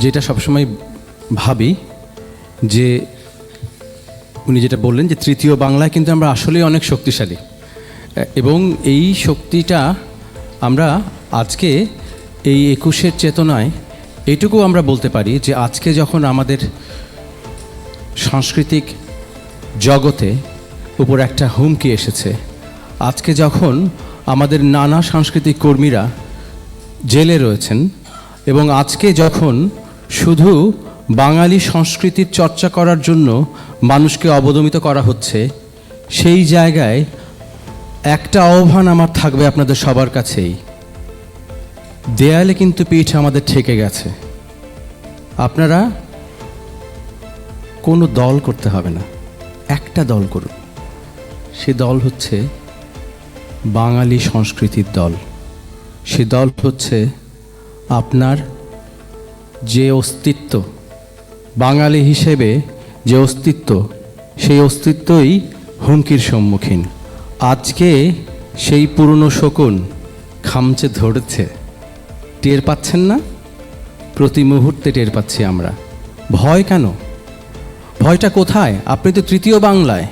যেটা সবসময় ভাবি যে উনি যেটা বললেন যে তৃতীয় বাংলায় কিন্তু আমরা আসলেই অনেক শক্তিশালী। এবং এই শক্তিটা আমরা আজকে এই একুশের চেতনায় এইটুকু আমরা বলতে পারি যে আজকে যখন আমাদের সাংস্কৃতিক জগতে উপর একটা হুমকি এসেছে, আজকে যখন আমাদের নানা সাংস্কৃতিক কর্মীরা জেলে রয়েছেন এবং আজকে যখন শুধু বাঙালি সংস্কৃতির চর্চা করার জন্য মানুষকে অবদমিত করা হচ্ছে, সেই জায়গায় একটা আহ্বান আমার থাকবে আপনাদের সবার কাছেই। দেয়ালে কিন্তু পিঠ আমাদের ঠেকে গেছে। আপনারা কোনো দল করতে হবে না, একটা দল করুন। সে দল হচ্ছে বাঙালি সংস্কৃতির দল। সে দল হচ্ছে আপনার যে অস্তিত্ব, বাঙালি হিসেবে যে অস্তিত্ব, সেই অস্তিত্বই হুমকির সম্মুখীন। আজকে সেই পুরনো শকুন খামচে ধরেছে। টের পাচ্ছেন না? প্রতি মুহূর্তে টের পাচ্ছি আমরা। ভয় কেন? ভয়টা কোথায়? আপনি তো তৃতীয় বাংলায়।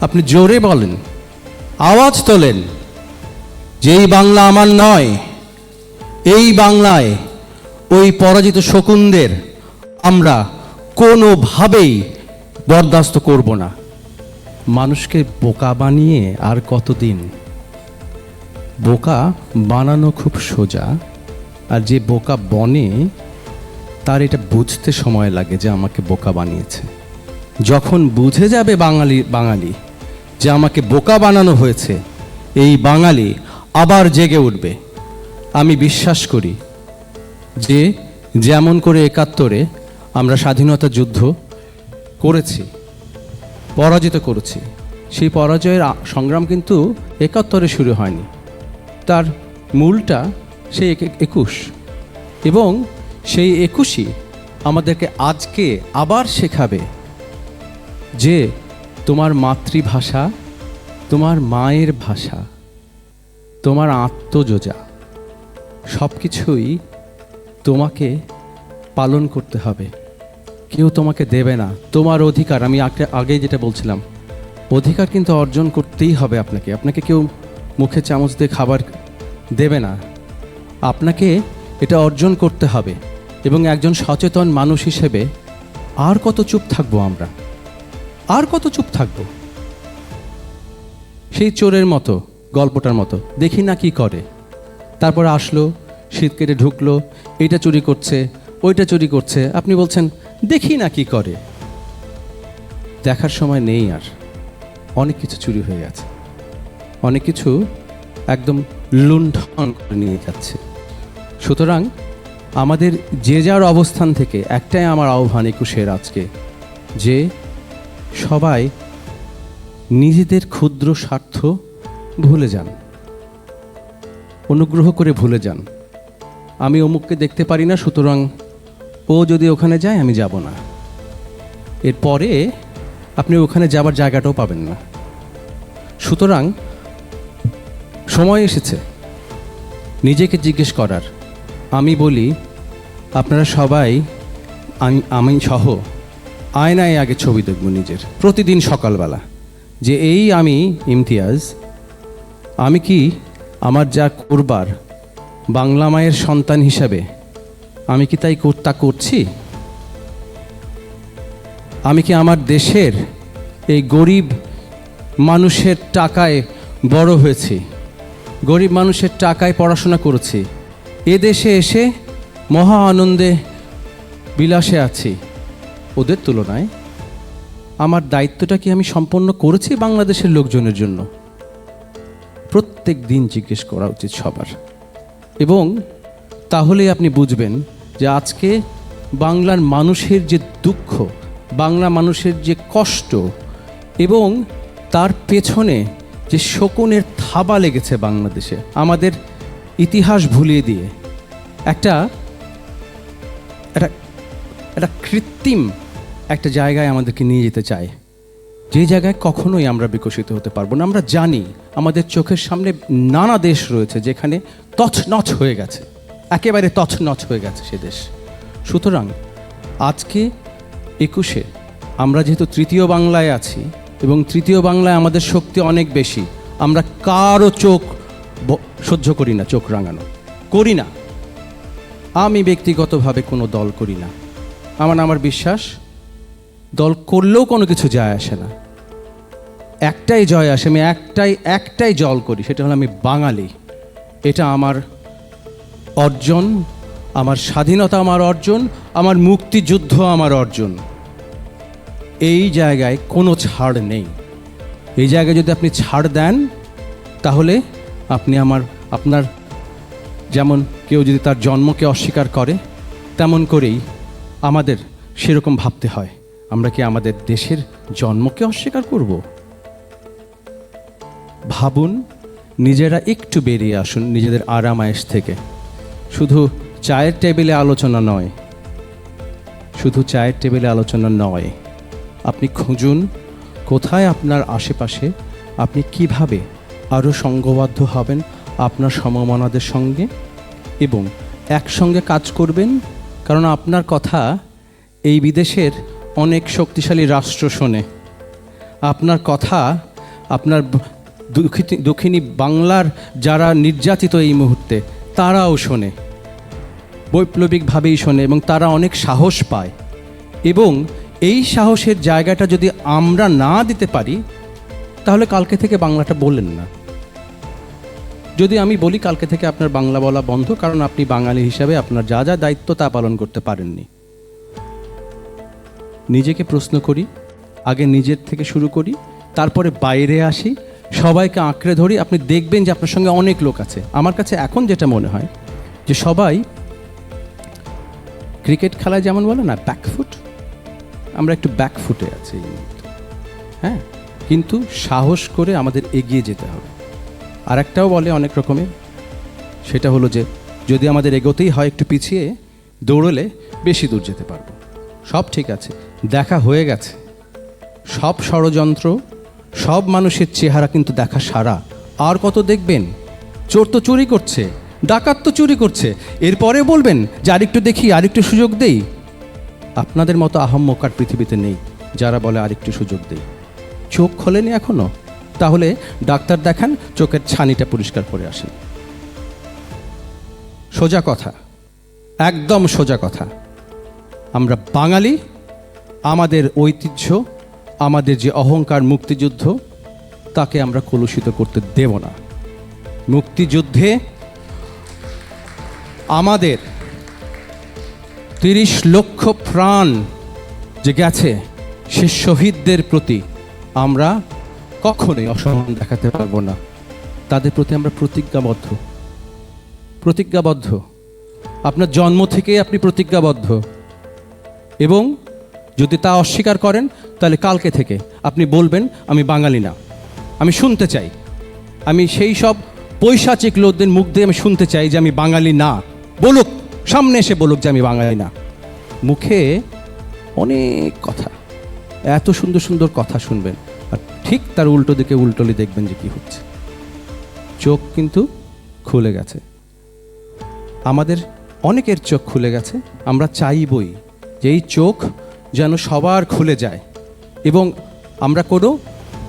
আপনি জোরে বলেন। আওয়াজ তোলেন। যেই বাংলা আমার নয়, এই বাংলায় ওই পরাজিত শকুনদের আমরা কোনোভাবেই বরদাস্ত করব না। মানুষকে বোকা বানিয়ে আর কতদিন? বোকা বানানো খুব সোজা, আর যে বোকা বনে, তার এটা বুঝতে সময় লাগে যে আমাকে বোকা বানিয়েছে। যখন বুঝে যাবে বাঙালি বাঙালি যে আমাকে বোকা বানানো হয়েছে, এই বাঙালি আবার জেগে উঠবে। আমি বিশ্বাস করি যে যেমন করে একাত্তরে আমরা স্বাধীনতা যুদ্ধ করেছি, পরাজিত করেছি, সেই পরাজয়ের সংগ্রাম কিন্তু একাত্তরে শুরু হয়নি। তার মূলটা সেই এক- একুশ। এবং সেই একুশই আমাদেরকে আজকে আবার শেখাবে যে তোমার মাতৃভাষা, তোমার মায়ের ভাষা, তোমার আত্মযোজা সব কিছুই তোমাকে পালন করতে হবে। কেউ তোমাকে দেবে না। তোমার অধিকার, আমি আগে যেটা বলছিলাম, অধিকার কিন্তু অর্জন করতেই হবে আপনাকে। আপনাকে কেউ মুখে চামচ দিয়ে খাবার দেবে না। আপনাকে এটা অর্জন করতে হবে এবং একজন সচেতন মানুষ হিসেবে আর কত চুপ থাকব আমরা? আর কত চুপ থাকব? সেই চোরের মতো, গল্পটার মতো। দেখি না কি করে। তারপর আসলো শীত কেটে ঢুকলো, এইটা চুরি করছে, ওইটা চুরি করছে। আপনি বলছেন, দেখি না কি করে? দেখার সময় নেই আর। অনেক কিছু চুরি হয়ে গেছে। অনেক কিছু একদম লুণ্ঠন করে নিয়ে যাচ্ছে। সুতরাং আমাদের যে যার অবস্থান থেকে একটাই আমার আহ্বান একুশের আজকে, যে সবাই নিজেদের ক্ষুদ্র স্বার্থ ভুলে যান। অনুগ্রহ করে ভুলে যান। আমি অমুককে দেখতে পারি না, সুতরাং ও যদি ওখানে যায়, আমি যাব না। এরপরে আপনি ওখানে যাবার জায়গাটাও পাবেন না। সুতরাং সময় এসেছে। নিজেকে জিজ্ঞেস করার। আমি বলি, আপনারা সবাই, আমি- সহ আয়নায় আগে ছবি দেখব নিজের। প্রতিদিন সকালবেলা। যে এই আমি ইমতিয়াজ, আমি কি আমার যা করবার বাংলা মায়ের সন্তান হিসাবে আমি কি তাই তা করছি? আমি কি আমার দেশের এই গরিব মানুষের টাকায় বড় হয়েছি? গরিব মানুষের টাকায় পড়াশোনা করেছি। এ দেশে এসে মহা আনন্দে বিলাসে আছি। ওদের তুলনায় আমার দায়িত্বটা কি আমি সম্পন্ন করেছি বাংলাদেশের লোকজনের জন্য? প্রত্যেক দিন জিজ্ঞেস করা উচিত সবার। এবং তাহলেই আপনি বুঝবেন যে আজকে বাংলার মানুষের যে দুঃখ, বাংলা মানুষের যে কষ্ট এবং তার পেছনে যে শকুনের থাবা লেগেছে বাংলাদেশে। আমাদের ইতিহাস ভুলিয়ে দিয়ে একটা একটা একটা কৃত্রিম একটা জায়গায় আমাদেরকে নিয়ে যেতে চায়। যে জায়গায় কখনোই আমরা বিকশিত হতে পারব না। আমরা জানি আমাদের চোখের সামনে নানা দেশ রয়েছে যেখানে তছনছ হয়ে গেছে। একেবারে তছনছ হয়ে গেছে সে দেশ। সুতরাং আজকে একুশে আমরা যেহেতু তৃতীয় বাংলায় আছি এবং তৃতীয় বাংলায় আমাদের শক্তি অনেক বেশি, আমরা কারও চোখ সহ্য করি না, চোখ রাঙানো। করি না। আমি ব্যক্তিগতভাবে কোনো দল করি না। আমার আমার বিশ্বাস, দল করলেও কোনো কিছু যায় আসে না। একটাই জয় আসে, আমি একটাই একটাই জল করি, সেটা হলো আমি বাঙালি। এটা আমার অর্জন, আমার স্বাধীনতা আমার অর্জন, আমার মুক্তিযুদ্ধ আমার অর্জন। এই জায়গায় কোনো ছাড় নেই। এই জায়গায় যদি আপনি ছাড় দেন, তাহলে আপনি আমার, আপনার যেমন কেউ যদি তার জন্মকে অস্বীকার করে, তেমন করেই আমাদের সেরকম ভাবতে হয়। আমরা কি আমাদের দেশের জন্মকে অস্বীকার করব? ভাবুন, নিজেরা একটু বেরিয়ে আসুন নিজেদের আরাম আরামায়েশ থেকে। শুধু চায়ের টেবিলে আলোচনা নয়। শুধু চায়ের টেবিলে আলোচনা নয়। আপনি খুঁজুন, কোথায় আপনার আশেপাশে আপনি কীভাবে আরও সঙ্গবদ্ধ হবেন আপনার সমমনাদের সঙ্গে? এবং একসঙ্গে কাজ করবেন? কারণ আপনার কথা এই বিদেশের অনেক শক্তিশালী রাষ্ট্র শোনে। আপনার কথা আপনার দক্ষিণী বাংলার যারা নির্যাতিত এই মুহূর্তে, তারাও শোনে। বৈপ্লবিকভাবেই শোনে এবং তারা অনেক সাহস পায়। এবং এই সাহসের জায়গাটা যদি আমরা না দিতে পারি, তাহলে কালকে থেকে বাংলাটা বললেন না। যদি আমি বলি কালকে থেকে আপনার বাংলা বলা বন্ধ, কারণ আপনি বাঙালি হিসাবে আপনার যা যা দায়িত্ব তা পালন করতে পারেননি। নিজেকে প্রশ্ন করি, আগে নিজের থেকে শুরু করি, তারপরে বাইরে আসি সবাইকে আঁকড়ে ধরি, আপনি দেখবেন যে আপনার সঙ্গে অনেক লোক আছে। আমার কাছে এখন যেটা মনে হয়, যে সবাই ক্রিকেট খেলায় যেমন বলে না ব্যাকফুট আমরা একটু ব্যাকফুটে আছি। হ্যাঁ কিন্তু সাহস করে আমাদের এগিয়ে যেতে হবে। আর একটাও বলে অনেক রকমের সেটা হলো যে যদি আমাদের এগোতেই হয় একটু পিছিয়ে, দৌড়লে বেশি দূর যেতে পারব। সব ঠিক আছে, দেখা হয়ে গেছে। সব ষড়যন্ত্র সব মানুষের চেহারা কিন্তু দেখা সারা। আর কত দেখবেন? চোর তো চুরি করছে, ডাকাত তো চুরি করছে। এরপরে বলবেন যে আরেকটু দেখি, আরেকটু সুযোগ দেই। আপনাদের মতো আহম্মক আর পৃথিবীতে নেই, যারা বলে আরেকটু সুযোগ দেই। চোখ খোলেনি এখনও? তাহলে ডাক্তার দেখান, চোখের ছানিটা পরিষ্কার করে আসেন। সোজা কথা, একদম সোজা কথা। আমরা বাঙালি, আমাদের ঐতিহ্য আমাদের যে অহংকার মুক্তিযুদ্ধ, তাকে আমরা কলুষিত করতে দেব না। মুক্তিযুদ্ধে আমাদের তিরিশ লক্ষ প্রাণ যে গেছে, সে শহীদদের প্রতি আমরা কখনোই অসম্মান দেখাতে পারব না। তাদের প্রতি আমরা প্রতিজ্ঞাবদ্ধ। প্রতিজ্ঞাবদ্ধ। আপনার জন্ম থেকেই আপনি প্রতিজ্ঞাবদ্ধ। এবং যদি তা অস্বীকার করেন তাহলে কালকে থেকে আপনি বলবেন, আমি বাঙালি না। আমি শুনতে চাই। আমি সেই সব পৈশাচিক লোকদের মুখ দিয়ে আমি শুনতে চাই যে আমি বাঙালি না। বলুক, সামনে এসে বলুক যে আমি বাঙালি না। মুখে অনেক কথা, এত সুন্দর সুন্দর কথা শুনবেন, আর ঠিক তার উল্টো দিকে উল্টোলি দেখবেন যে কি হচ্ছে। চোখ কিন্তু খুলে গেছে। আমাদের অনেকের চোখ খুলে গেছে, আমরা চাইবই যে এই চোখ যেন সবার খুলে যায়। এবং আমরা কোনো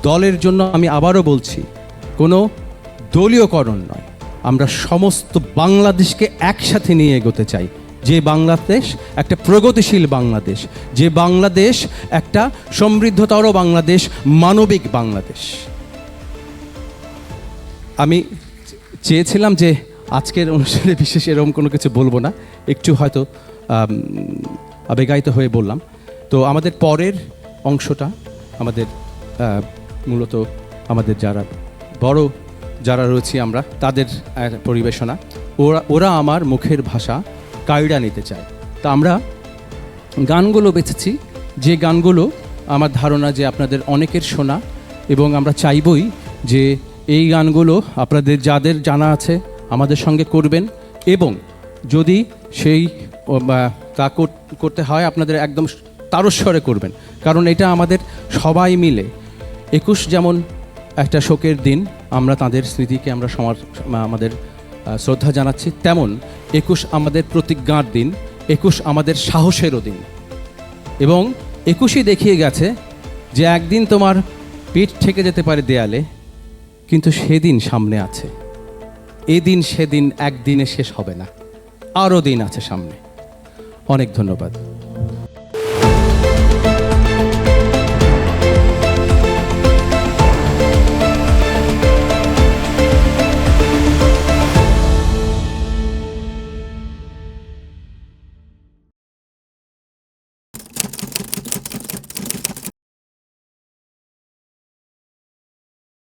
দলের জন্য আমি আবারও বলছি, কোনো দলীয়করণ নয়। আমরা সমস্ত বাংলাদেশকে একসাথে নিয়ে এগোতে চাই। যে বাংলাদেশ একটা প্রগতিশীল বাংলাদেশ, যে বাংলাদেশ একটা সমৃদ্ধতর বাংলাদেশ, মানবিক বাংলাদেশ। আমি চেয়েছিলাম যে আজকের অনুষ্ঠানে বিশেষ এরকম কোনো কিছু বলব না। একটু হয়তো আবেগায়িত হয়ে বললাম। তো আমাদের পরের অংশটা আমাদের মূলত আমাদের যারা বড় যারা রয়েছি আমরা, তাদের পরিবেশনা। ওরা ওরা আমার মুখের ভাষা কায়রা নিতে চায়। তা আমরা গানগুলো বেছেছি। যে গানগুলো আমার ধারণা যে আপনাদের অনেকের শোনা এবং আমরা চাইবই যে এই গানগুলো আপনাদের যাদের জানা আছে আমাদের সঙ্গে করবেন এবং যদি সেই তা কর- করতে হয় আপনাদের একদম তারস্বরে করবেন। কারণ এটা আমাদের সবাই মিলে। একুশ যেমন একটা শোকের দিন, আমরা তাদের স্মৃতিকে আমরা সমাজ, আমাদের শ্রদ্ধা জানাচ্ছি, তেমন একুশ আমাদের প্রতিজ্ঞার দিন, একুশ আমাদের সাহসেরও দিন। এবং একুশই দেখিয়ে গেছে যে একদিন তোমার পিঠ থেকে যেতে পারে দেয়ালে, কিন্তু সেদিন সামনে আছে। এদিন সেদিন একদিনে শেষ হবে না। আরও দিন আছে সামনে। অনেক ধন্যবাদ।